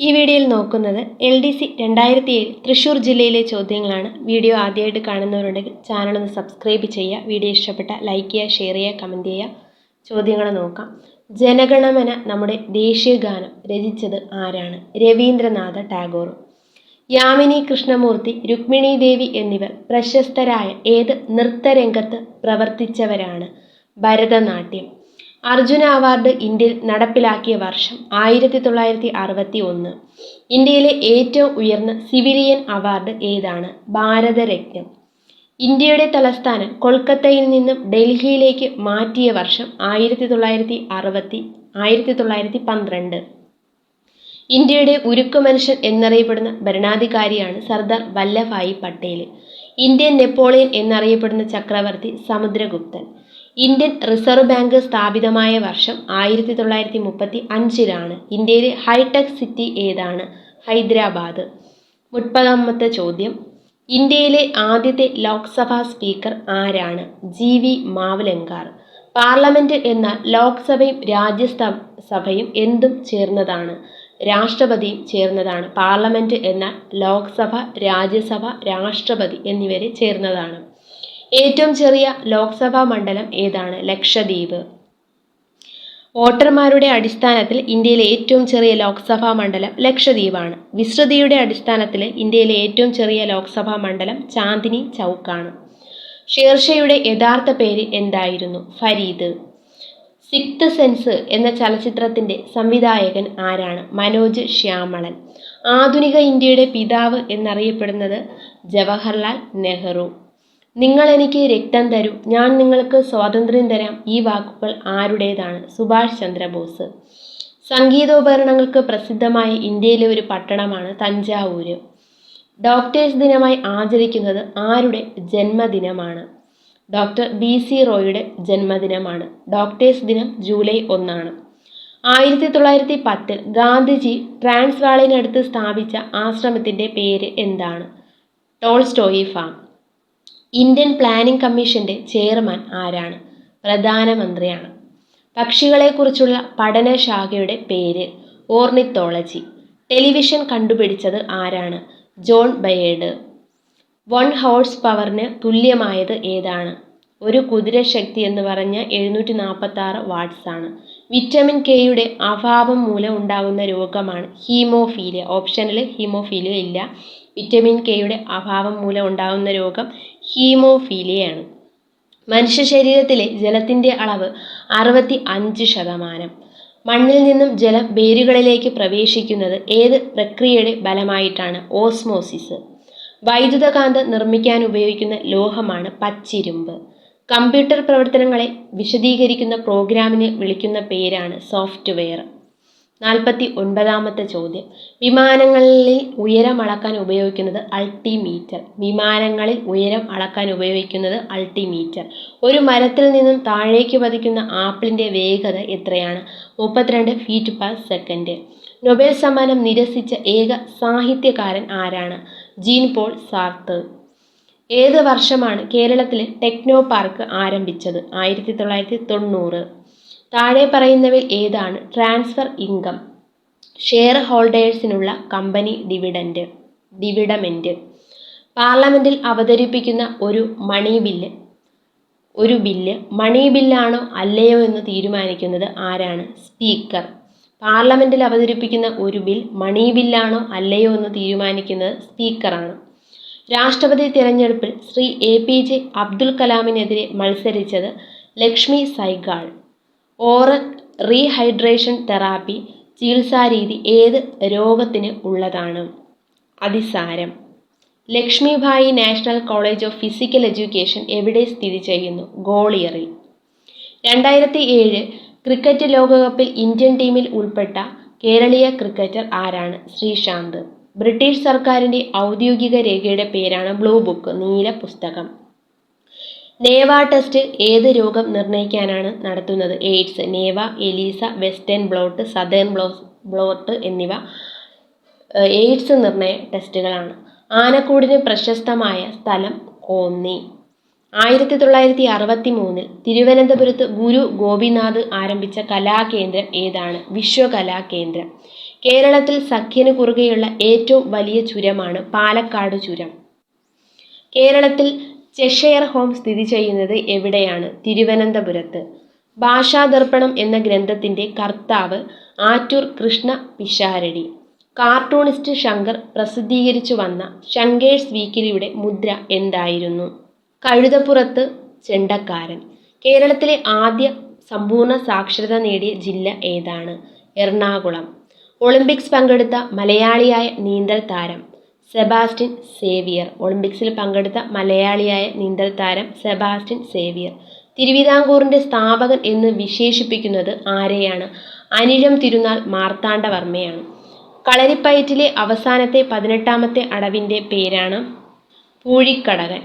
ഈ വീഡിയോയിൽ നോക്കുന്നത് എൽ ഡി സി രണ്ടായിരത്തി ഏഴ് തൃശ്ശൂർ ജില്ലയിലെ ചോദ്യങ്ങളാണ്. വീഡിയോ ആദ്യമായിട്ട് കാണുന്നവരുണ്ടെങ്കിൽ ചാനൽ ഒന്ന് സബ്സ്ക്രൈബ് ചെയ്യുക. വീഡിയോ ഇഷ്ടപ്പെട്ട ലൈക്ക് ചെയ്യുക ഷെയർ ചെയ്യുക കമന്റ് ചെയ്യുക. ചോദ്യങ്ങൾ നോക്കാം. ജനഗണമന നമ്മുടെ ദേശീയ ഗാനം രചിച്ചത് ആരാണ്? രവീന്ദ്രനാഥ ടാഗോർ യാമിനി കൃഷ്ണമൂർത്തി രുക്മിണി ദേവി എന്നിവർ പ്രശസ്തരായ ഏത് നൃത്തരംഗത്ത് പ്രവർത്തിച്ചവരാണ്? ഭരതനാട്യം അർജുന അവാർഡ് ഇന്ത്യയിൽ നടപ്പിലാക്കിയ വർഷം ആയിരത്തി തൊള്ളായിരത്തി അറുപത്തി ഒന്ന് ഇന്ത്യയിലെ ഏറ്റവും ഉയർന്ന സിവിലിയൻ അവാർഡ് ഏതാണ്? ഭാരതരത്നം. ഇന്ത്യയുടെ തലസ്ഥാനം കൊൽക്കത്തയിൽ നിന്നും ഡൽഹിയിലേക്ക് മാറ്റിയ വർഷം ആയിരത്തി തൊള്ളായിരത്തി അറുപത്തി ആയിരത്തി തൊള്ളായിരത്തി പന്ത്രണ്ട് ഇന്ത്യയുടെ ഉരുക്കു മനുഷ്യൻ എന്നറിയപ്പെടുന്ന ഭരണാധികാരിയാണ് സർദാർ വല്ലഭായി പട്ടേൽ ഇന്ത്യൻ നെപ്പോളിയൻ എന്നറിയപ്പെടുന്ന ചക്രവർത്തി സമുദ്രഗുപ്തൻ. ഇന്ത്യൻ റിസർവ് ബാങ്ക് സ്ഥാപിതമായ വർഷം ആയിരത്തി തൊള്ളായിരത്തി മുപ്പത്തി അഞ്ചിലാണ് ഇന്ത്യയിലെ ഹൈടെക് സിറ്റി ഏതാണ്? ഹൈദരാബാദ്. മുപ്പതാമത്തെ ചോദ്യം. ഇന്ത്യയിലെ ആദ്യത്തെ ലോക്സഭാ സ്പീക്കർ ആരാണ്? G V Mavalankar. പാർലമെന്റ് എന്ന ലോക്സഭയും രാജ്യസഭയും എന്തും ചേർന്നതാണ്? രാഷ്ട്രപതിയും ചേർന്നതാണ്. പാർലമെന്റ് എന്ന ലോക്സഭ രാജ്യസഭ രാഷ്ട്രപതി എന്നിവരെ ചേർന്നതാണ്. ഏറ്റവും ചെറിയ ലോക്സഭാ മണ്ഡലം ഏതാണ്? ലക്ഷദ്വീപ്. വോട്ടർമാരുടെ അടിസ്ഥാനത്തിൽ ഇന്ത്യയിലെ ഏറ്റവും ചെറിയ ലോക്സഭാ മണ്ഡലം ലക്ഷദ്വീപാണ്. വിശ്രുതിയുടെ അടിസ്ഥാനത്തിൽ ഇന്ത്യയിലെ ഏറ്റവും ചെറിയ ലോക്സഭാ മണ്ഡലം ചാന്ദിനി ചൗക്കാണ്. ഷേർഷയുടെ യഥാർത്ഥ പേര് എന്തായിരുന്നു? ഫരീദ്. സിക്ത് സെൻസ് എന്ന ചലച്ചിത്രത്തിന്റെ സംവിധായകൻ ആരാണ്? മനോജ് ശ്യാമളൻ. ആധുനിക ഇന്ത്യയുടെ പിതാവ് എന്നറിയപ്പെടുന്നത് ജവഹർലാൽ നെഹ്റു. നിങ്ങൾ എനിക്ക് രക്തം തരൂ. ഞാൻ നിങ്ങൾക്ക് സ്വാതന്ത്ര്യം തരാം. ഈ വാക്കുകൾ ആരുടേതാണ്? സുഭാഷ് ചന്ദ്രബോസ്. സംഗീതോപകരണങ്ങൾക്ക് പ്രസിദ്ധമായ ഇന്ത്യയിലെ ഒരു പട്ടണമാണ് തഞ്ചാവൂര്. ഡോക്ടേഴ്സ് ദിനമായി ആചരിക്കുന്നത് ആരുടെ ജന്മദിനമാണ്? ഡോക്ടർ ബി സി റോയുടെ ജന്മദിനമാണ്. ഡോക്ടേഴ്സ് ദിനം ജൂലൈ ഒന്നാണ്. ആയിരത്തി തൊള്ളായിരത്തി പത്തിൽ ഗാന്ധിജി ട്രാൻസ്വാളിനടുത്ത് സ്ഥാപിച്ച ആശ്രമത്തിന്റെ പേര് എന്താണ്? Tolstoy farm. ഇന്ത്യൻ പ്ലാനിംഗ് കമ്മീഷന്റെ ചെയർമാൻ ആരാണ്? പ്രധാനമന്ത്രിയാണ് പക്ഷികളെക്കുറിച്ചുള്ള പഠനശാഖയുടെ പേര് ഓർണിത്തോളജി. ടെലിവിഷൻ കണ്ടുപിടിച്ചത് ആരാണ്? John Baird. വൺ ഹോഴ്സ് പവറിന് തുല്യമായത് ഏതാണ്? ഒരു കുതിര ശക്തി എന്ന് പറഞ്ഞ എഴുന്നൂറ്റി നാൽപ്പത്തി ആറ് വാട്ട്സ് ആണ്. വിറ്റമിൻ കെയുടെ അഭാവം മൂലം ഉണ്ടാകുന്ന രോഗമാണ് ഹീമോഫീലിയ. ഓപ്ഷനിൽ ഹീമോഫീലിയ ഇല്ല. വിറ്റമിൻ കെയുടെ അഭാവം മൂലം ഉണ്ടാകുന്ന രോഗം ഹീമോഫീലിയയാണ്. മനുഷ്യ ശരീരത്തിലെ ജലത്തിന്റെ അളവ് അറുപത്തി അഞ്ച് ശതമാനം. മണ്ണിൽ നിന്നും ജലം വേരുകളിലേക്ക് പ്രവേശിക്കുന്നത് ഏത് പ്രക്രിയയുടെ ഫലമായിട്ടാണ്? ഓസ്മോസിസ്. വൈദ്യുതകാന്തം നിർമ്മിക്കാൻ ഉപയോഗിക്കുന്ന ലോഹമാണ് പച്ചിരുമ്പ്. കമ്പ്യൂട്ടർ പ്രവർത്തനങ്ങളെ വിശദീകരിക്കുന്ന പ്രോഗ്രാമിനെ വിളിക്കുന്ന പേരാണ് സോഫ്റ്റ്വെയർ. നാൽപ്പത്തി ഒൻപതാമത്തെ ചോദ്യം. വിമാനങ്ങളിൽ ഉയരം അളക്കാൻ ഉപയോഗിക്കുന്നത് അൾട്ടിമീറ്റർ. വിമാനങ്ങളിൽ ഉയരം അളക്കാൻ ഉപയോഗിക്കുന്നത് അൾട്ടിമീറ്റർ. ഒരു മരത്തിൽ നിന്നും താഴേക്ക് പതിക്കുന്ന ആപ്പിളിന്റെ വേഗത എത്രയാണ്? മുപ്പത്തിരണ്ട് ഫീറ്റ് പെർ സെക്കൻഡ് നൊബേൽ സമ്മാനം നിരസിച്ച ഏക സാഹിത്യകാരൻ ആരാണ്? Jean Paul Sartre. ഏത് വർഷമാണ് കേരളത്തിലെ ടെക്നോ പാർക്ക് ആരംഭിച്ചത്? ആയിരത്തി തൊള്ളായിരത്തി തൊണ്ണൂറ് താഴെ പറയുന്നവയിൽ ഏതാണ്? ട്രാൻസ്ഫർ ഇൻകം ഷെയർ ഹോൾഡേഴ്സിനുള്ള കമ്പനി ഡിവിഡൻഡ് ഡിവിഡമെന്റ് പാർലമെന്റിൽ അവതരിപ്പിക്കുന്ന ഒരു മണി ബില്ല് ഒരു ബില്ല് മണി ബില്ലാണോ അല്ലയോ എന്ന് തീരുമാനിക്കുന്നത് ആരാണ്? സ്പീക്കർ പാർലമെന്റിൽ അവതരിപ്പിക്കുന്ന ഒരു ബിൽ മണി ബില്ലാണോ അല്ലയോ എന്ന് തീരുമാനിക്കുന്നത് സ്പീക്കറാണ് രാഷ്ട്രപതി തിരഞ്ഞെടുപ്പിൽ Shri A P J Abdul കലാമിനെതിരെ മത്സരിച്ചത് Lakshmi Sahgal. Oral rehydration therapy ചികിത്സാരീതി ഏത് രോഗത്തിന് ഉള്ളതാണ്? അതിസാരം Lakshmibai national college of physical education എവിടെ സ്ഥിതി ചെയ്യുന്നു? ഗോളിയറിൽ. രണ്ടായിരത്തി ഏഴ് ക്രിക്കറ്റ് ലോകകപ്പിൽ ഇന്ത്യൻ ടീമിൽ ഉൾപ്പെട്ട കേരളീയ ക്രിക്കറ്റർ ആരാണ്? ശ്രീശാന്ത്. ബ്രിട്ടീഷ് സർക്കാരിന്റെ ഔദ്യോഗിക രേഖയുടെ പേരാണ് ബ്ലൂ ബുക്ക് നീല പുസ്തകം. നേവ ടെസ്റ്റ് ഏത് രോഗം നിർണയിക്കാനാണ് നടത്തുന്നത്? AIDS നേവ ELISA western blot southern blow blot എന്നിവ എയ്ഡ്സ് നിർണയ ടെസ്റ്റുകളാണ്. ആനക്കൂടിന് പ്രശസ്തമായ സ്ഥലം കോന്നി. ആയിരത്തി തൊള്ളായിരത്തി അറുപത്തി മൂന്നിൽ തിരുവനന്തപുരത്ത് ഗുരു ഗോപിനാഥ് ആരംഭിച്ച കലാകേന്ദ്രം ഏതാണ്? വിശ്വകലാകേന്ദ്രം. കേരളത്തിൽ സഖ്യന് കുറുകെയുള്ള ഏറ്റവും വലിയ ചുരമാണ് പാലക്കാട് ചുരം. കേരളത്തിൽ ചെഷയർ ഹോം സ്ഥിതി ചെയ്യുന്നത് എവിടെയാണ്? തിരുവനന്തപുരത്ത്. ഭാഷാദർപ്പണം എന്ന ഗ്രന്ഥത്തിന്റെ കർത്താവ് ആറ്റൂർ കൃഷ്ണ പിഷാരടി. കാർട്ടൂണിസ്റ്റ് ശങ്കർ പ്രസിദ്ധീകരിച്ചു വന്ന ശങ്കേഴ്സ് വീക്കിലിയുടെ മുദ്ര എന്തായിരുന്നു? കഴുതപ്പുറത്ത് ചെണ്ടക്കാരൻ. കേരളത്തിലെ ആദ്യ സമ്പൂർണ സാക്ഷരത നേടിയ ജില്ല ഏതാണ്? എറണാകുളം. ഒളിമ്പിക്സ് പങ്കെടുത്ത മലയാളിയായ നീന്തൽ താരം സെബാസ്റ്റ്യൻ സേവിയർ. ഒളിമ്പിക്സിൽ പങ്കെടുത്ത മലയാളിയായ നീന്തൽ താരം സെബാസ്റ്റ്യൻ സേവിയർ. തിരുവിതാംകൂറിന്റെ സ്ഥാപകൻ എന്ന് വിശേഷിപ്പിക്കുന്നത് ആരെയാണ്? അനിഴം തിരുനാൾ മാർത്താണ്ഡവർമ്മയാണ്. കളരിപ്പയറ്റിലെ അവസാനത്തെ പതിനെട്ടാമത്തെ അടവിന്റെ പേരാണ് പൂഴിക്കടകൻ.